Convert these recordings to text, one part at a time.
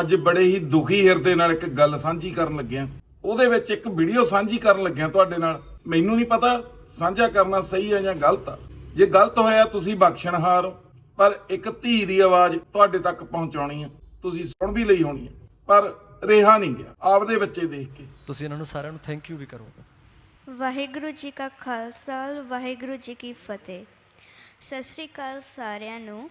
ਅੱਜ ਬੜੇ ਹੀ ਦੁਖੀ ਹਿਰਦੇ ਨਾਲ ਇੱਕ ਗੱਲ ਸਾਂਝੀ ਕਰਨ ਲੱਗਿਆ। ਉਹਦੇ ਵਿੱਚ ਇੱਕ ਵੀਡੀਓ ਸਾਂਝੀ ਕਰਨ ਲੱਗਿਆ ਤੁਹਾਡੇ ਨਾਲ। ਮੈਨੂੰ ਨਹੀਂ ਪਤਾ ਸਾਂਝਾ ਕਰਨਾ ਸਹੀ ਹੈ ਜਾਂ ਗਲਤ ਆ। ਜੇ ਗਲਤ ਹੋਇਆ ਤੁਸੀਂ ਬਖਸ਼ਣਹਾਰ ਹੋ ਪਰ ਇੱਕ ਧੀ ਦੀ ਆਵਾਜ਼ ਤੁਹਾਡੇ ਤੱਕ ਪਹੁੰਚਾਉਣੀ ਹੈ ਤੁਸੀਂ ਸੁਣ ਵੀ ਲਈ ਹੋਣੀ ਹੈ ਪਰ ਰਿਹਾ ਨਹੀਂ ਗਿਆ ਆਪਦੇ ਬੱਚੇ ਦੇਖ ਕੇ। ਤੁਸੀਂ ਇਹਨਾਂ ਨੂੰ ਸਾਰਿਆਂ ਨੂੰ ਥੈਂਕ ਯੂ ਵੀ ਕਰੋ। ਵਾਹਿਗੁਰੂ ਜੀ ਕਾ ਖਾਲਸਾ ਵਾਹਿਗੁਰੂ ਜੀ ਕੀ ਫਤਿਹ। ਸਤਿ ਸ੍ਰੀ ਅਕਾਲ ਸਾਰਿਆਂ ਨੂੰ।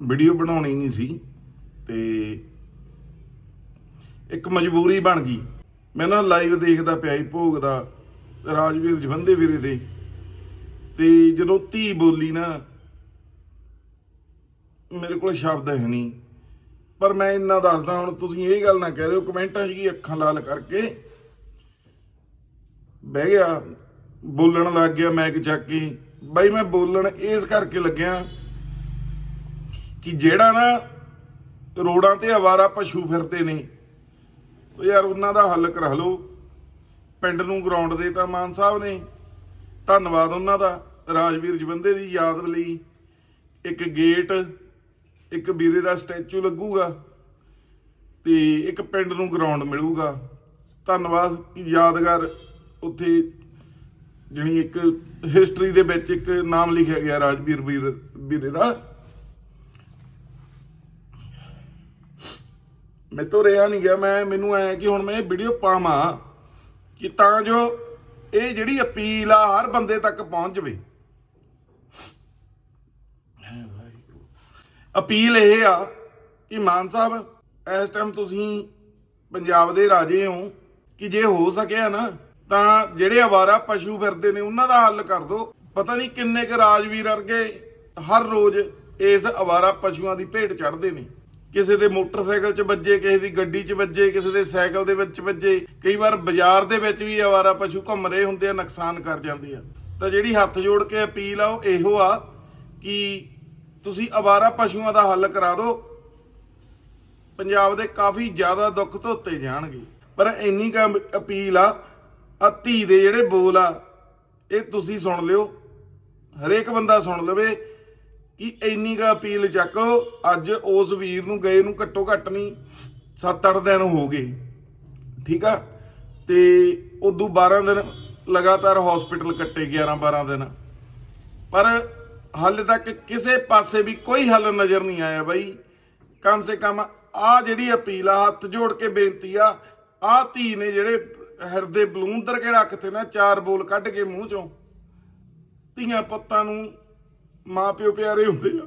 ਵੀਡੀਓ ਬਣਾਉਣੀ ਨਹੀਂ ਸੀ ਤੇ ਇੱਕ ਮਜਬੂਰੀ ਬਣ ਗਈ। ਮੈਂ ਨਾ ਲਾਈਵ ਦੇਖਦਾ ਪਿਆ ਹੀ ਭੋਗ ਦਾ ਰਾਜਵੀਰ ਜਵੰਦੇ ਵੀਰੇ ਦੇ। ਤੇ ਜਦੋਂ ਧੀ ਬੋਲੀ ਨਾ, ਮੇਰੇ ਕੋਲ ਸ਼ਬਦ ਹੈ ਨਹੀਂ। ਪਰ ਮੈਂ ਇੰਨਾ ਦੱਸਦਾ, ਹੁਣ ਤੁਸੀਂ ਇਹ ਗੱਲ ਨਾ ਕਹਿ ਰਹੇ ਹੋ ਕਮੈਂਟਾਂ 'ਚ ਕੀ ਅੱਖਾਂ ਲਾਲ ਕਰਕੇ ਬਹਿ ਗਿਆ, ਬੋਲਣ ਲੱਗ ਗਿਆ ਮੈਕ ਚੱਕ ਕੇ। ਬਾਈ ਮੈਂ ਬੋਲਣ ਇਸ ਕਰਕੇ ਲੱਗਿਆ ਕਿ ਜਿਹੜਾ ਨਾ ਰੋਡਾਂ ਤੇ ਆਵਾਰਾ ਪਸ਼ੂ ਫਿਰਦੇ ਨੇ, ਉਹ ਯਾਰ ਉਹਨਾਂ ਦਾ ਹੱਲ ਕਰਾ ਲਓ। ਪਿੰਡ ਨੂੰ ਗਰਾਊਂਡ ਦੇ ਤਾਂ ਮਾਨ ਸਾਹਿਬ ਨੇ। ਧੰਨਵਾਦ ਉਹਨਾਂ ਦਾ, ਰਾਜਵੀਰ ਜਵੰਦੇ ਦੀ ਯਾਦ ਲਈ। ਇੱਕ ਗੇਟ, ਇੱਕ ਵੀਰੇ ਦਾ ਸਟੈਚੂ ਲੱਗੂਗਾ ਤੇ ਇੱਕ ਪਿੰਡ ਨੂੰ ਗਰਾਊਂਡ ਮਿਲੂਗਾ। ਧੰਨਵਾਦ ਯਾਦਗਾਰ ਉੱਥੇ ਜਿਹੜੀ ਇੱਕ ਹਿਸਟਰੀ ਦੇ ਵਿੱਚ ਇੱਕ ਨਾਮ ਲਿਖਿਆ ਗਿਆ ਰਾਜਵੀਰ ਵੀਰ ਵੀਰੇ ਦਾ। ਮੇਰੇ ਤੋਂ ਰਿਹਾ ਨਹੀਂ ਗਿਆ, ਮੈਂ ਮੈਨੂੰ ਐ ਕਿ ਹੁਣ ਮੈਂ ਇਹ ਵੀਡੀਓ ਪਾਵਾਂ ਕਿ ਤਾਂ ਜੋ ਇਹ ਜਿਹੜੀ ਅਪੀਲ ਆ ਹਰ ਬੰਦੇ ਤੱਕ ਪਹੁੰਚ ਜਾਵੇ। ਅਪੀਲ ਇਹ ਆ ਕਿ ਮਾਨ ਸਾਹਿਬ, ਇਸ ਟਾਈਮ ਤੁਸੀਂ ਪੰਜਾਬ ਦੇ ਰਾਜੇ ਹੋ, ਕਿ ਜੇ ਹੋ ਸਕਿਆ ਨਾ, ਤਾਂ ਜਿਹੜੇ ਆਵਾਰਾ ਪਸ਼ੂ ਫਿਰਦੇ ਨੇ, ਉਹਨਾਂ ਦਾ ਹੱਲ ਕਰ ਦਿਓ। ਪਤਾ ਨਹੀਂ ਕਿੰਨੇ ਕੁ ਰਾਜਵੀਰ ਵਰਗੇ ਹਰ ਰੋਜ਼ ਇਸ ਆਵਾਰਾ ਪਸ਼ੂਆਂ ਦੀ ਭੇਟ ਚੜਦੇ ਨੇ। ਕਿਸੇ ਦੇ ਮੋਟਰਸਾਈਕਲ 'ਚ ਵੱਜੇ, ਕਿਸੇ ਦੀ ਗੱਡੀ 'ਚ ਵੱਜੇ, ਕਿਸੇ ਦੇ ਸਾਈਕਲ ਦੇ ਵਿੱਚ ਵੱਜੇ। ਕਈ ਵਾਰ ਬਾਜ਼ਾਰ ਦੇ ਵਿੱਚ ਵੀ ਆਵਾਰਾ ਪਸ਼ੂ ਘੁੰਮ ਰਹੇ ਹੁੰਦੇ ਆ, ਨੁਕਸਾਨ ਕਰ ਜਾਂਦੇ ਆ। ਤਾਂ ਜਿਹੜੀ ਹੱਥ ਜੋੜ ਕੇ ਅਪੀਲ ਆ, ਉਹ ਇਹੋ ਆ ਕਿ ਤੁਸੀਂ ਆਵਾਰਾ ਪਸ਼ੂਆਂ ਦਾ ਹੱਲ ਕਰਾ ਦਿਓ। ਪੰਜਾਬ ਦੇ ਕਾਫੀ ਜ਼ਿਆਦਾ ਦੁੱਖ ਧੋਤੇ ਜਾਣਗੇ। ਪਰ ਇੰਨੀ ਕੁ ਅਪੀਲ ਆ ਆ ਧੀ ਦੇ ਜਿਹੜੇ ਬੋਲ ਆ, ਇਹ ਤੁਸੀਂ ਸੁਣ ਲਿਓ, ਹਰੇਕ ਬੰਦਾ ਸੁਣ ਲਵੇ। ਕਿ ਇੰਨੀ ਕੁ ਅਪੀਲ ਚੱਕ, ਅੱਜ ਉਸ ਵੀਰ ਨੂੰ ਗਏ ਨੂੰ ਘੱਟੋ ਘੱਟ ਨਹੀਂ 7-8 ਦਿਨ ਹੋ ਗਏ। ਠੀਕ ਆ? ਤੇ ਉਦੋਂ 12 ਦਿਨ ਲਗਾਤਾਰ ਹਸਪੀਟਲ ਕੱਟੇ 11-12 ਦਿਨ। ਪਰ ਹਾਲੇ ਤੱਕ ਕਿਸੇ ਪਾਸੇ ਵੀ ਕੋਈ ਹੱਲ ਨਜ਼ਰ ਨਹੀਂ ਆਇਆ ਬਾਈ। ਕਮ ਸੇ ਕਮ ਆ ਜਿਹੜੀ ਅਪੀਲ ਆ, ਹੱਥ ਜੋੜ ਕੇ ਬੇਨਤੀ ਆ ਆ ਧੀ ਨੇ ਜਿਹੜੇ ਹਿਰਦੇ ਬਲੂੰਦਰ ਕੇ ਰੱਖਤੇ ਨਾ, ਚਾਰ ਬੋਲ ਕੱਢ ਕੇ ਮੂੰਹ ਚੋਂ, ਧੀਆਂ ਪੁੱਤਾਂ ਨੂੰ ਮਾਂ ਪਿਓ ਪਿਆਰੇ ਹੁੰਦੇ ਆ।